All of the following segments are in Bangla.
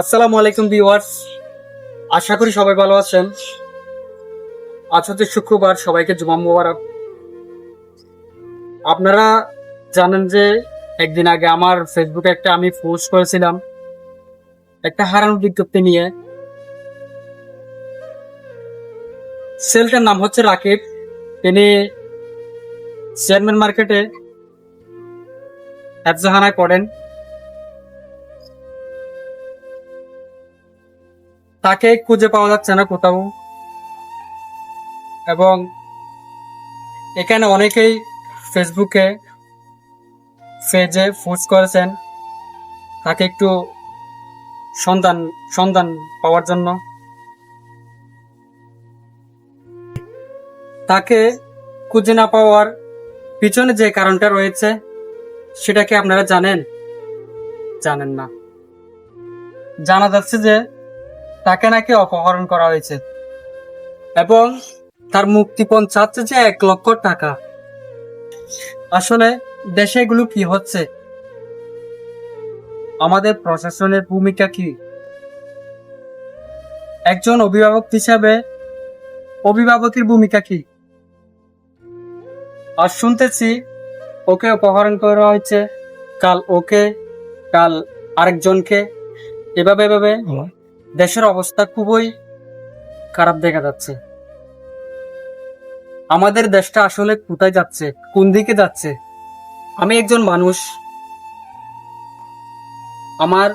আসসালামু আলাইকুম ভিউয়ার্স। আশা করি সবাই ভালো আছেন। আজ হচ্ছে শুক্রবার, সবাইকে জুমা মোবারক। আপনারা জানেন যে একদিন আগে আমার ফেসবুকে একটা আমি পোস্ট করেছিলাম, একটা হারানোর বিজ্ঞপ্তি নিয়ে। সেলটার নাম হচ্ছে রাকিব। তিনি চেয়ারম্যান মার্কেটে একজাহানায় পড়েন। তাকে খুঁজে পাওয়া যাচ্ছে না কোথাও। এবং এখানে অনেকেই ফেসবুকে পেজে পোস্ট করেছেন, তাকে একটু সন্ধান সন্ধান পাওয়ার জন্য। তাকে খুঁজে না পাওয়ার পিছনে যে কারণটা রয়েছে, সেটা কি আপনারা জানেন? জানেন না। জানা যাচ্ছে যে তাকে নাকি অপহরণ করা হয়েছে। এবং তার মুক্তিপণ চাচ্ছে যে এক লক্ষ টাকা। আসলে দেশে এগুলো কি হচ্ছে? আমাদের প্রশাসনের ভূমিকা কি? একজন অভিভাবক হিসাবে অভিভাবকের ভূমিকা কি? আর শুনতেছি ওকে অপহরণ করা হয়েছে। কাল ওকে, কাল আরেকজনকে। এভাবে এভাবে। দেশের অবস্থা খুবই খারাপ দেখা যাচ্ছে। আমাদের দেশটা আসলে কোথায় যাচ্ছে? কোন দিকে যাচ্ছে? আমি একজন মানুষ। আমার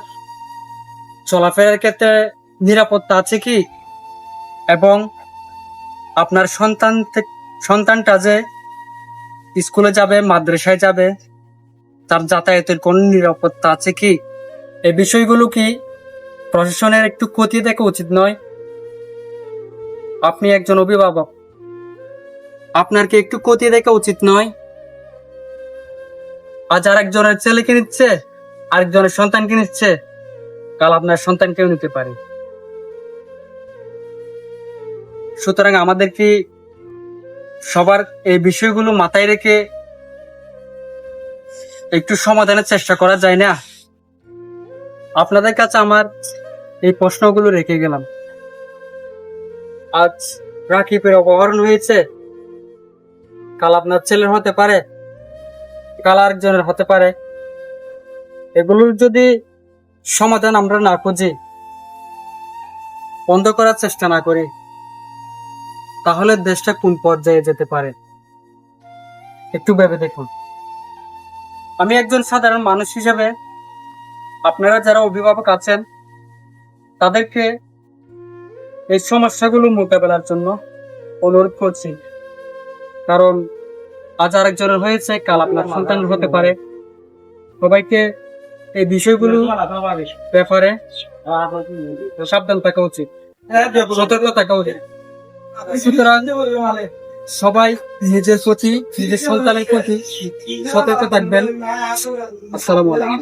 চলাফেরার ক্ষেত্রে নিরাপত্তা আছে কি? এবং আপনার সন্তান সন্তানটা যে স্কুলে যাবে, মাদ্রাসায় যাবে, তার যাতায়াতের কোন নিরাপত্তা আছে কি? এই বিষয়গুলো কি প্রশাসনের একটু ক্ষতি দেখা উচিত নয়। আপনি একজন অভিভাবক। আপনার কি একটু ক্ষতি দেখা উচিত নয়? আজ আরেকজনের ছেলেকে নিচ্ছে, আরেকজনের সন্তানকে নিচ্ছে, কাল আপনার সন্তানকেও নিতে পারে। সুতরাং আমাদের কি সবার এই বিষয়গুলো মাথায় রেখে একটু সমাধানের চেষ্টা করা যায় না? আপনাদের কাছে আমার এই প্রশ্নগুলো রেখে গেলাম। আজ রাকিবের অপহরণ হয়েছে। কাল আপনার ছেলের হতে পারে। কাল আরেকজনের হতে পারে। এগুলোর যদি সমাধান আমরা না খুঁজি, বন্ধ করার চেষ্টা না করি, তাহলে দেশটা কোন পর্যায়ে যেতে পারে? একটু ভেবে দেখুন। আমি একজন সাধারণ মানুষ হিসেবে আপনারা যারা অভিভাবক আছেন, তাদেরকে এই সমস্যাগুলো মোকাবেলার জন্য অনুরোধ করছি। কারণ আজ আরেকজনের হয়েছে, কাল আপনার সন্তান হতে পারে। সবাইকে এই বিষয়গুলো ব্যাপারে সাবধান থাকা উচিত। সতর্ক থাকা উচিত। সুতরাং সবাই নিজের প্রতি, নিজের সন্তানের প্রতি সতর্ক থাকবেন। আসসালামু আলাইকুম।